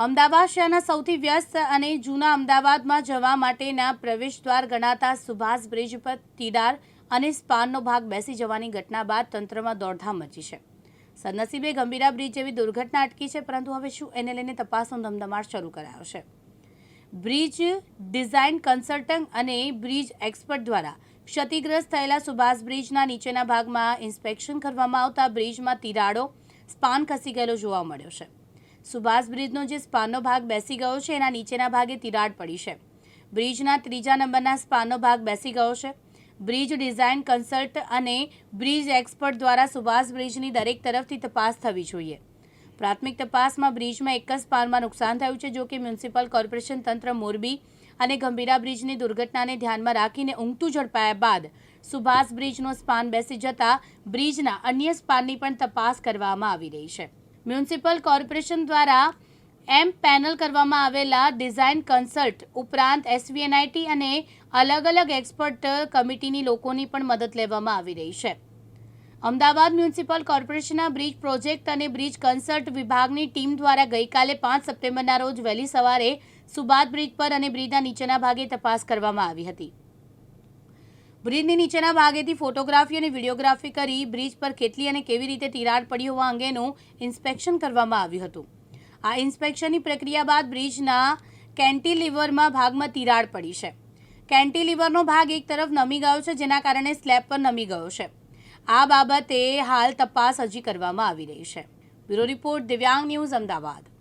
અમદાવાદ શહેરના સૌથી વ્યસ્ત અને જૂના અમદાવાદમાં જવા માટેના પ્રવેશદ્વાર ગણાતા સુભાષ બ્રિજ પર તીડાર અને સ્પાનનો ભાગ બેસી જવાની ઘટના બાદ તંત્રમાં દોડધામ મચી છે. સદનસીબે ગંભીરા બ્રિજ જેવી દુર્ઘટના અટકી છે, પરંતુ હવે શું એને લઈને તપાસનો ધમધમાટ શરૂ કરાયો છે. બ્રિજ ડિઝાઇન કન્સલ્ટન્ટ અને બ્રિજ એક્સપર્ટ દ્વારા ક્ષતિગ્રસ્ત થયેલા સુભાષ બ્રિજના નીચેના ભાગમાં ઇન્સ્પેક્શન કરવામાં આવતા બ્રિજમાં તિરાડો, સ્પાન ખસી ગયેલો જોવા મળ્યો છે. સુભાષ બ્રિજનો જે સ્પાનનો ભાગ બેસી ગયો છે, એના નીચેના ભાગે તિરાડ પડી છે. બ્રિજના ત્રીજા નંબરના સ્પાનનો ભાગ બેસી ગયો છે. બ્રિજ ડિઝાઇન કન્સલ્ટ અને બ્રિજ એક્સપર્ટ દ્વારા સુભાષ બ્રિજની દરેક તરફથી તપાસ થવી જોઈએ. પ્રાથમિક તપાસમાં બ્રિજમાં એક જ સ્પાનમાં નુકસાન થયું છે, જો કે મ્યુનિસિપલ કોર્પોરેશન તંત્ર મોરબી અને ગંભીરા બ્રિજની દુર્ઘટનાને ધ્યાનમાં રાખીને ઊંઘતું ઝડપાયા બાદ સુભાષ બ્રિજનો સ્પાન બેસી જતા બ્રિજના અન્ય સ્પાનની પણ તપાસ કરવામાં આવી રહી છે. મ્યુનિસિપલ કોર્પોરેશન દ્વારા એમ પેનલ કરવામાં આવેલા ડિઝાઇન કન્સલ્ટ ઉપરાંત એસવીએનઆઈટી અને અલગ અલગ એક્સપર્ટ કમિટીની લોકોની પણ મદદ લેવામાં આવી રહી છે. અમદાવાદ મ્યુનિસિપલ કોર્પોરેશનના બ્રિજ પ્રોજેક્ટ અને બ્રિજ કન્સલ્ટ વિભાગની ટીમ દ્વારા ગઈકાલે પાંચ સપ્ટેમ્બરના રોજ વહેલી સવારે સુબાત બ્રિજ પર અને બ્રિજના નીચેના ભાગે તપાસ કરવામાં આવી હતી. બ્રિજની નીચેના ભાગેથી ફોટોગ્રાફી અને વિડીયોગ્રાફી કરી બ્રિજ પર કેટલી અને કેવી રીતે તિરાડ પડી હોવા અંગેનું ઇન્સ્પેક્શન કરવામાં આવ્યું હતું. આ ઇન્સ્પેક્શનની પ્રક્રિયા બાદ બ્રિજના કેન્ટીલિવરમાં ભાગમાં તિરાડ પડી છે. કેન્ટીલિવરનો ભાગ એક તરફ નમી ગયો છે, જેના કારણે સ્લેબ પર નમી ગયો છે. આ બાબતે હાલ તપાસ હજી કરવામાં આવી રહી છે. Bureau report Divyang news Ahmedabad.